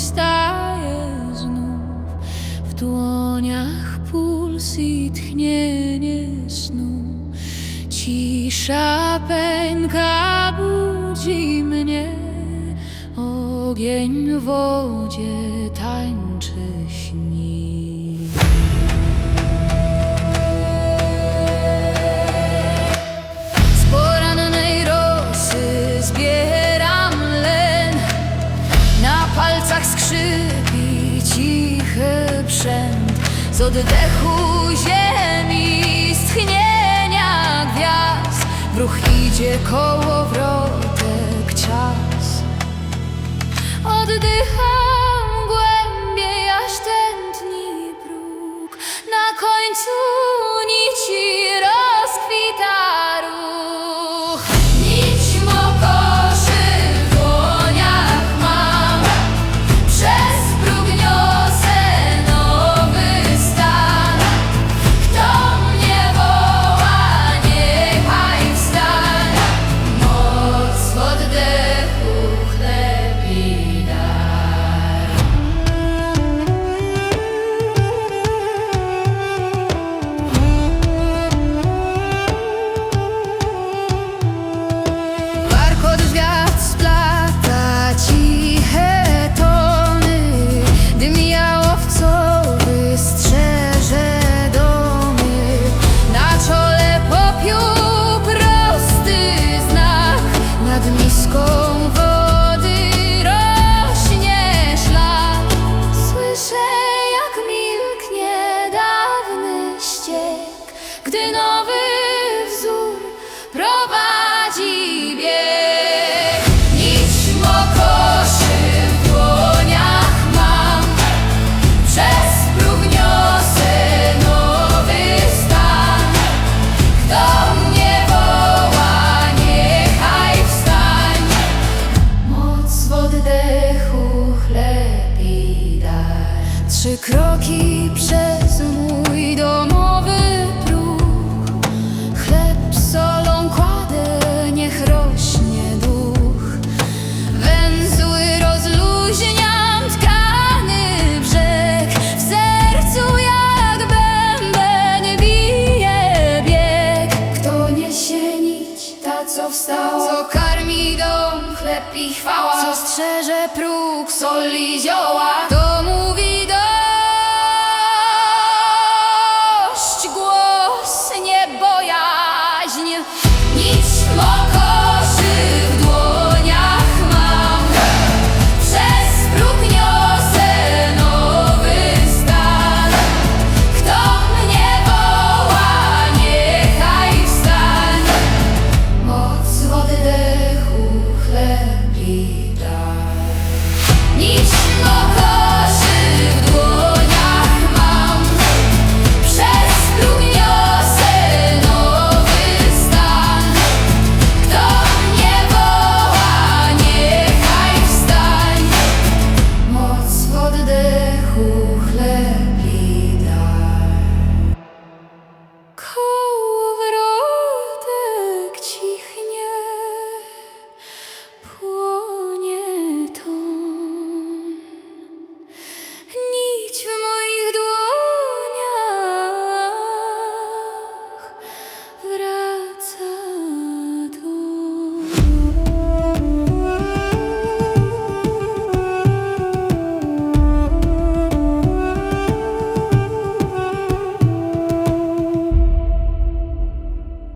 wstaje znów. W dłoniach puls i tchnienie snu. Cisza pęka, budzi mnie, ogień w wodzie tańczy, Z oddechu ziemi, z tchnienia gwiazd. W ruch idzie kołowrotek Trzy kroki przez mój domowy próg. Chleb solą kładę, niech rośnie duch. Węzły rozluźniam, tkany brzeg. W sercu jak bęben bije bieg. Kto niesie nić, ta co wstała Co karmi dom, chleb i chwała. Co strzeże próg, sol i zioła needs love.